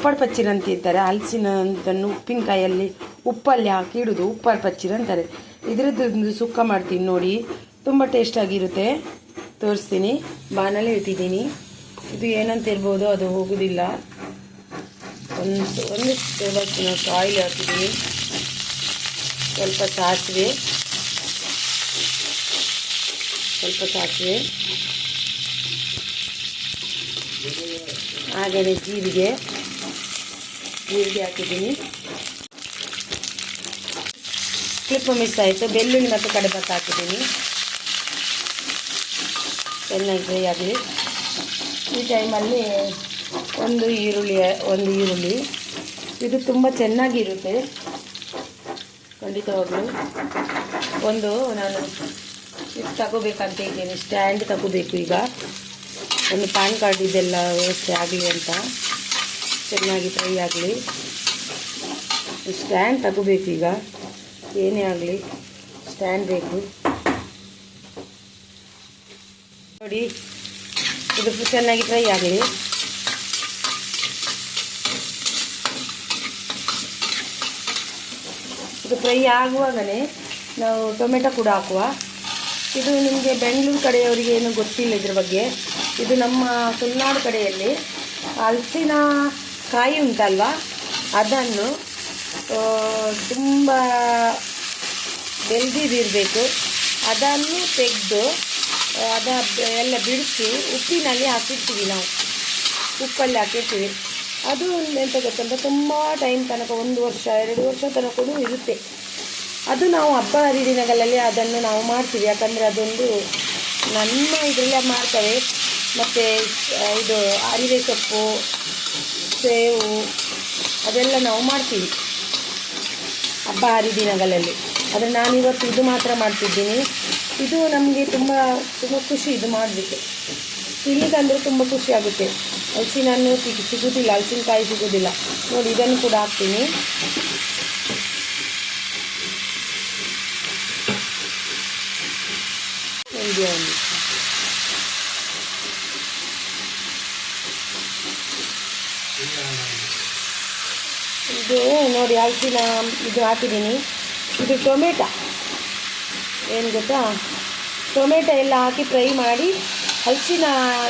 ಉಪ್ಪಾಡು ಪಚ್ಚಿರ ಅಂತ ಇರ್ತಾರೆ ಹಲಸಿನ ಅಂತನ್ನು ಉಪ್ಪಿನಕಾಯಲ್ಲಿ ಉಪ್ಪಲ್ಲಿ ಹಾಕಿ ಇಡೋದು ಉಪ್ಪಾಡ್ ಪಚ್ಚಿರ ಅಂತಾರೆ. ಇದರದ್ದು ಸುಕ್ಕ ಮಾಡ್ತೀನಿ ನೋಡಿ. ತುಂಬ ಟೇಸ್ಟಾಗಿರುತ್ತೆ ತೋರಿಸ್ತೀನಿ. ಬಾಣಲೆ ಇಟ್ಟಿದ್ದೀನಿ. ಇದು ಏನಂತ ಇರ್ಬೋದು ಅದು ಹೋಗೋದಿಲ್ಲ. ಒಂದು ಒಂದು ಟೇಬಲ್ ಸ್ಪೂನ್ ಆಯಿಲ್ ಹಾಕಿದ್ದೀನಿ. ಸ್ವಲ್ಪ ಸಾಸಿವೆ. ಸ್ವಲ್ಪ ಸಾಸಿವೆ. ಹಾಗೆಯೇ ಜೀರಿಗೆ. ಜೀರಿಗೆ ಹಾಕಿದ್ದೀನಿ. ಕ್ಲಿಪ್ ಮಿಸ್ ಆಯಿತು. ಬೆಳ್ಳುಳ್ಳಿ ಮತ್ತು ಕಡಬತ್ತು ಹಾಕಿದ್ದೀನಿ. ಚೆನ್ನಾಗಿ ಫ್ರೈ ಆಗಲಿ ಈ ಟೈಮಲ್ಲಿ ಒಂದು ಈರುಳ್ಳಿ ಒಂದು ಈರುಳ್ಳಿ. ಇದು ತುಂಬ ಚೆನ್ನಾಗಿರುತ್ತೆ. ಖಂಡಿತವಾಗ್ಲೂ. ಒಂದು ನಾನು ಇದು ತಗೋಬೇಕಂತ ಇದ್ದೀನಿ. ಸ್ಟ್ಯಾಂಡ್ ತಗೋಬೇಕು ಈಗ. ಒಂದು ಪ್ಯಾನ್ ಕಾರ್ಡ್ ಇದೆಲ್ಲ ವ್ಯವಸ್ಥೆ ಆಗಲಿ ಅಂತ. ಚೆನ್ನಾಗಿ ಫ್ರೈ ಆಗಲಿ. ಸ್ಟ್ಯಾಂಡ್ ತಗೋಬೇಕು ಈಗ ಏನೇ ಆಗಲಿ, ಸ್ಟ್ಯಾಂಡ್ ಬೇಕು. ನೋಡಿ, ಇದು ಚೆನ್ನಾಗಿ ಫ್ರೈ ಆಗಲಿ. ಇದು ಫ್ರೈ ಆಗುವಾಗಲೇ ನಾವು ಟೊಮೆಟೊ ಕೂಡ ಹಾಕುವ. ಇದು ನಿಮಗೆ ಬೆಂಗಳೂರು ಕಡೆಯವರಿಗೆ ಏನು ಗೊತ್ತಿಲ್ಲ ಇದ್ರ ಬಗ್ಗೆ. ಇದು ನಮ್ಮ ತುಳುನಾಡು ಕಡೆಯಲ್ಲಿ ಹಲಸಿನ ಕಾಯಿ ಉಂಟಲ್ವ? ಅದನ್ನು ತುಂಬ ಬೆಳೆದಿರಬೇಕು ಅದನ್ನು ತೆಗೆದು ಅದ ಎಲ್ಲ ಬಿಡಿಸಿ ಉಪ್ಪಿನಲ್ಲಿ ಹಾಕಿರ್ತೀವಿ ನಾವು. ಉಪ್ಪಲ್ಲಿ ಹಾಕಿರ್ತೀವಿ. ಅದು ಎಂತ ಗೊತ್ತಂದ್ರೆ ತುಂಬ ಟೈಮ್ ತನಕ, ಒಂದು ವರ್ಷ, ಎರಡು ವರ್ಷ ತನಕ ಇರುತ್ತೆ. ಅದು ನಾವು ಹಬ್ಬ ಹರಿದಿನಗಳಲ್ಲಿ ಅದನ್ನು ನಾವು ಮಾಡ್ತೀವಿ. ಯಾಕಂದರೆ ಅದೊಂದು ನಮ್ಮ ಇದರಲ್ಲೇ ಮಾಡ್ತೇವೆ. ಮತ್ತು ಇದು ಅರಿವೆ ಸೊಪ್ಪು, ಸೇವು, ಅದೆಲ್ಲ ನಾವು ಮಾಡ್ತೀವಿ. ಹಬ್ಬ ಹರಿದಿನಗಳಲ್ಲಿ. ಆದರೆ ನಾನಿವತ್ತು ಇದು ಮಾತ್ರ ಮಾಡ್ತಿದ್ದೀನಿ. ಇದು ನಮಗೆ ತುಂಬ ತುಂಬ ಖುಷಿ ಇದು ಮಾಡಲಿಕ್ಕೆ. ಅಂದರೆ ತುಂಬ ಖುಷಿ ಆಗುತ್ತೆ. ಹಲಸಿನ ಹಣ್ಣು ಸಿಗ್ ಸಿಗೋದಿಲ್ಲ ಹಲಸಿನಕಾಯಿ ಸಿಗೋದಿಲ್ಲ. ನೋಡಿ, ಇದನ್ನು ಕೂಡ ಹಾಕ್ತೀನಿ. ಒಂದು. ಇದು ನೋಡಿ ಅರಿಶಿನ ಇದು ಹಾಕಿದ್ದೀನಿ. ಇದು ಟೊಮೆಟೊ. ಏನು ಗೊತ್ತಾ? ಟೊಮೆಟೊ ಎಲ್ಲ ಹಾಕಿ ಫ್ರೈ ಮಾಡಿ ಹಲಸಿನ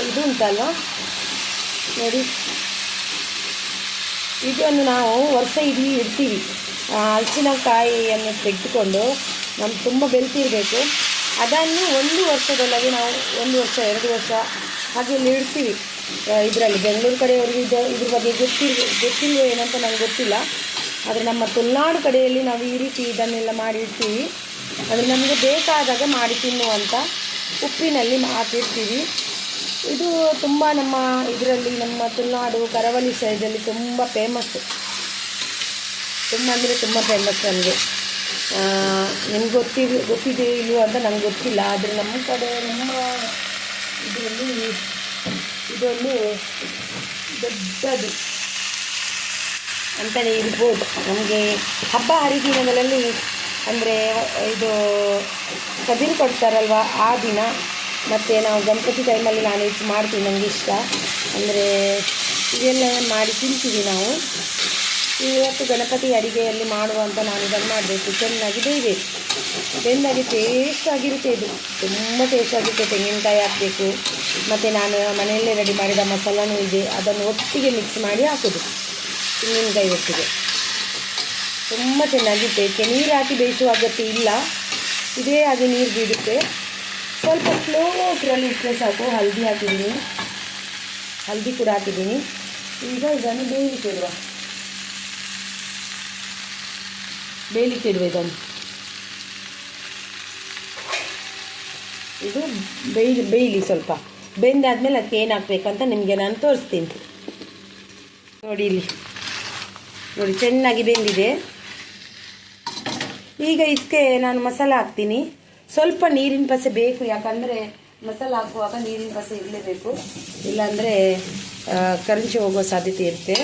ಇದು ಉಂಟಲ್ವ? ನೋಡಿ. ಇದನ್ನು ನಾವು ವರ್ಷ ಇಡೀ ಇಡ್ತೀವಿ. ಹಲಸಿನ ಕಾಯಿಯನ್ನು ತೆಗೆದುಕೊಂಡು ನಮ್ಗೆ ತುಂಬ ಬೆಳೆಸಿರಬೇಕು ಅದನ್ನು ಒಂದು ವರ್ಷದೊಳಗೆ ನಾವು ಒಂದು ವರ್ಷ, ಎರಡು ವರ್ಷ ಹಾಗೆ ಇಲ್ಲಿ ಇಡ್ತೀವಿ. ಇದರಲ್ಲಿ ಬೆಂಗಳೂರು ಕಡೆಯವರಿಗೆ ಇದು, ಇದ್ರ ಬಗ್ಗೆ ಗೊತ್ತಿಲ್ಲ ಗೊತ್ತಿಲ್ವೋ ಏನಂತ ನನಗೆ ಗೊತ್ತಿಲ್ಲ. ಆದರೆ ನಮ್ಮ ತುಳ್ನಾಡು ಕಡೆಯಲ್ಲಿ ನಾವು ಈ ರೀತಿ ಇದನ್ನೆಲ್ಲ ಮಾಡಿರ್ತೀವಿ ಅದು ನಮಗೆ ಬೇಕಾದಾಗ ಮಾಡಿ ತಿನ್ನುವಂಥ ಉಪ್ಪಿನಲ್ಲಿ ಹಾಕಿರ್ತೀವಿ ಇದು ತುಂಬ ನಮ್ಮ ಇದರಲ್ಲಿ ನಮ್ಮ ತುಳುನಾಡು ಕರಾವಳಿ ಸೈಡಲ್ಲಿ ತುಂಬ ಫೇಮಸ್ಸು ತುಂಬ ಅಂದರೆ ತುಂಬ ಫೇಮಸ್ ನನಗೆ ನಿಮ್ಗೆ ಗೊತ್ತಿದೆ ಗೊತ್ತಿದೆ ಇಲ್ವೋ ಅಂತ ನಂಗೆ ಗೊತ್ತಿಲ್ಲ. ಆದರೆ ನಮ್ಮ ಕಡೆ ನಮ್ಮ ಇದೊಂದು ದೊಡ್ಡದು ಅಂತಲೇ ಇರ್ಬೋದು ನಮಗೆ ಹಬ್ಬ ಹರಿದಿನಗಳಲ್ಲಿ ಅಂದರೆ ಇದು ಕದಿರು ಕೊಡ್ತಾರಲ್ವ ಆ ದಿನ. ಮತ್ತು ನಾವು ಗಣಪತಿ ಟೈಮಲ್ಲಿ ನಾನು ಇದು ಮಾಡ್ತೀನಿ ನನಗೆ ಇಷ್ಟ. ಅಂದರೆ ಇದೆಲ್ಲ ಮಾಡಿ ತಿಂತೀವಿ ನಾವು. ಇವತ್ತು ಗಣಪತಿ ಅಡಿಗೆಯಲ್ಲಿ ಮಾಡುವಂತ ನಾನು ಇದನ್ನು ಮಾಡಬೇಕು. ಚೆನ್ನಾಗಿ ಬೇಯಬೇಕು ಬೆನ್ನಾಗಿ ಟೇಸ್ಟ್ ಆಗಿರುತ್ತೆ ಇದು. ತುಂಬ ಟೇಸ್ಟ್ ಆಗಿರುತ್ತೆ. ತೆಂಗಿನಕಾಯಿ ಹಾಕಬೇಕು. ಮತ್ತು ನಾನು ಮನೆಯಲ್ಲೇ ರೆಡಿ ಮಾಡಿದ ಮಸಾಲನೂ ಇದೆ. ಅದನ್ನು ಒಟ್ಟಿಗೆ ಮಿಕ್ಸ್ ಮಾಡಿ ಹಾಕೋದು. ತೆಂಗಿನಕಾಯಿ ಒಟ್ಟಿಗೆ. ತುಂಬ ಚೆನ್ನಾಗಿ ಇದಕ್ಕೆ ನೀರು ಹಾಕಿ ಬೇಯಿಸುವ ಅಗತ್ಯ ಇಲ್ಲ. ಇದೇ ಆಗಿ ನೀರು ಬಿಡುತ್ತೆ. ಸ್ವಲ್ಪ ಸ್ಲೋ ಫ್ರೈಲಿ ಇಟ್ಟರೆ ಸಾಕು. ಹಲ್ದಿ ಹಾಕಿದ್ದೀನಿ. ಹಲ್ದಿ ಕೂಡ ಹಾಕಿದ್ದೀನಿ. ಈಗ ಇದನ್ನು ಬೇಯಲಿಕ್ಕೆ ಇಡುವ ಬೇಯಲಿಕ್ಕೆ ಇಡುವ ಇದನ್ನು ಇದು ಬೇಯಲಿ ಬೇಯಲಿ ಸ್ವಲ್ಪ. ಬೆಂದಾದ್ಮೇಲೆ ಅದಕ್ಕೆ ಏನು ಹಾಕ್ಬೇಕಂತ ನಿಮಗೆ ನಾನು ತೋರಿಸ್ತೀನಿ. ನೋಡಿ ಇಲ್ಲಿ. ನೋಡಿ, ಚೆನ್ನಾಗಿ ಬೆಂದಿದೆ. ಈಗ ಇದಕ್ಕೆ ನಾನು ಮಸಾಲ ಹಾಕ್ತೀನಿ. ಸ್ವಲ್ಪ ನೀರಿನ ಪಸೆ ಬೇಕು, ಯಾಕಂದರೆ ಮಸಾಲ ಹಾಕುವಾಗ ನೀರಿನ ಪಸೆ ಇರಲೇಬೇಕು. ಇಲ್ಲಾಂದರೆ ಕರಂಚಿ ಹೋಗೋ ಸಾಧ್ಯತೆ ಇರುತ್ತೆ.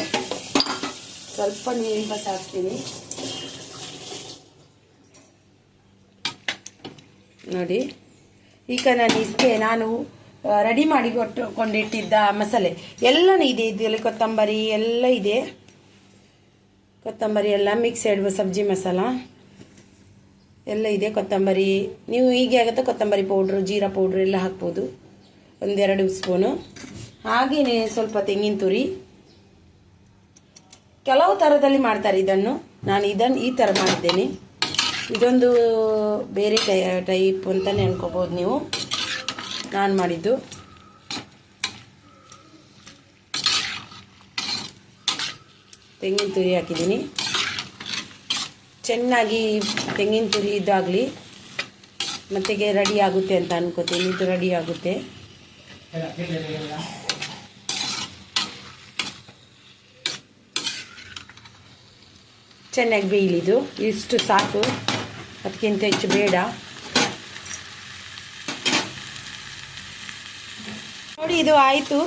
ಸ್ವಲ್ಪ ನೀರಿನ ಪಸೆ ಹಾಕ್ತೀನಿ. ನೋಡಿ. ಈಗ ನಾನು ಇಷ್ಟೇ ನಾನು ರೆಡಿ ಮಾಡಿ ಕೊಟ್ಟು, ಕೊಂಡಿಟ್ಟಿದ್ದ ಮಸಾಲೆ. ಎಲ್ಲನೂ ಇದೆ ಇದರಲ್ಲಿ, ಕೊತ್ತಂಬರಿ ಎಲ್ಲ ಇದೆ. ಕೊತ್ತಂಬರಿ ಎಲ್ಲ ಮಿಕ್ಸ್ ಮಿಕ್ಸೆಡ್ ಸಬ್ಜಿ ಮಸಾಲ. ಎಲ್ಲ ಇದೆ, ಕೊತ್ತಂಬರಿ. ನೀವು ಹೀಗೆ ಆಗುತ್ತೆ, ಕೊತ್ತಂಬರಿ ಪೌಡ್ರು, ಜೀರಾ ಪೌಡ್ರು ಎಲ್ಲ ಹಾಕ್ಬೋದು. ಒಂದೆರಡು ಸ್ಪೂನು. ಹಾಗೆಯೇ ಸ್ವಲ್ಪ ತೆಂಗಿನ ತುರಿ. ಕೆಲವು ಥರದಲ್ಲಿ ಮಾಡ್ತಾರೆ ಇದನ್ನು. ನಾನು ಇದನ್ನು ಈ ಥರ ಮಾಡಿದ್ದೇನೆ. ಇದೊಂದು ಬೇರೆ ಟೈ, ಟೈಪ್ ಅಂತಲೇ ಅನ್ಕೋಬೋದು ನೀವು. ನಾನು ಮಾಡಿದ್ದು. ತೆಂಗಿನ ತುರಿ ಹಾಕಿದ್ದೀನಿ. ಚೆನ್ನಾಗಿ ತೆಂಗಿನ ತುರಿ ಇದಾಗಲಿ. ಮತ್ತೆಗೆ ರೆಡಿ ಆಗುತ್ತೆ ಅಂತ ಅನ್ಕೋತೀನಿ. ಇದು ರೆಡಿ ಆಗುತ್ತೆ. ಚೆನ್ನಾಗಿ ಬೇಯಲಿದು ಇಷ್ಟು ಸಾಕು. ಅದಕ್ಕಿಂತ ಹೆಚ್ಚು ಬೇಡ. ನೋಡಿ, ಇದು ಆಯಿತು.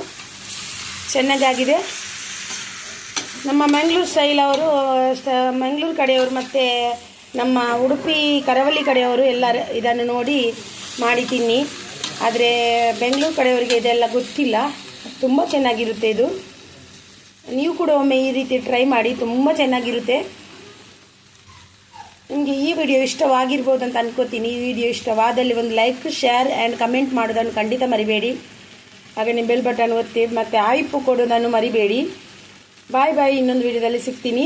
ಚೆನ್ನಾಗಾಗಿದೆ. ನಮ್ಮ ಮಂಗಳೂರು ಸ್ಟೈಲ್ ಅವರು ಮಂಗಳೂರು ಕಡೆಯವರು ಮತ್ತು ನಮ್ಮ ಉಡುಪಿ, ಕರಾವಳಿ ಕಡೆಯವರು ಎಲ್ಲ ಇದನ್ನು ನೋಡಿ ಮಾಡಿ ತಿನ್ನಿ. ಆದರೆ ಬೆಂಗಳೂರು ಕಡೆಯವರಿಗೆ ಇದೆಲ್ಲ ಗೊತ್ತಿಲ್ಲ. ತುಂಬ ಚೆನ್ನಾಗಿರುತ್ತೆ ಇದು. ನೀವು ಕೂಡ ಒಮ್ಮೆ ಈ ರೀತಿ ಟ್ರೈ ಮಾಡಿ, ತುಂಬ ಚೆನ್ನಾಗಿರುತ್ತೆ. ನಿಮಗೆ ಈ ವಿಡಿಯೋ ಇಷ್ಟವಾಗಿರ್ಬೋದು ಅಂತ ಅನ್ಕೋತೀನಿ. ಈ ವಿಡಿಯೋ ಇಷ್ಟವಾದಲ್ಲಿ ಒಂದು ಲೈಕ್ ಶೇರ್ ಆ್ಯಂಡ್ ಕಮೆಂಟ್ ಮಾಡೋದನ್ನು ಖಂಡಿತ ಮರಿಬೇಡಿ. ಹಾಗೆ ನಿಮ್ಮ ಬೆಲ್ ಬಟನ್ ಒತ್ತಿ ಮತ್ತು ಆಯ್ಪು ಕೊಡೋದನ್ನು ಮರಿಬೇಡಿ. ಬಾಯ್ ಬಾಯ್ ಇನ್ನೊಂದು ವಿಡಿಯೋದಲ್ಲಿ ಸಿಗ್ತೀನಿ.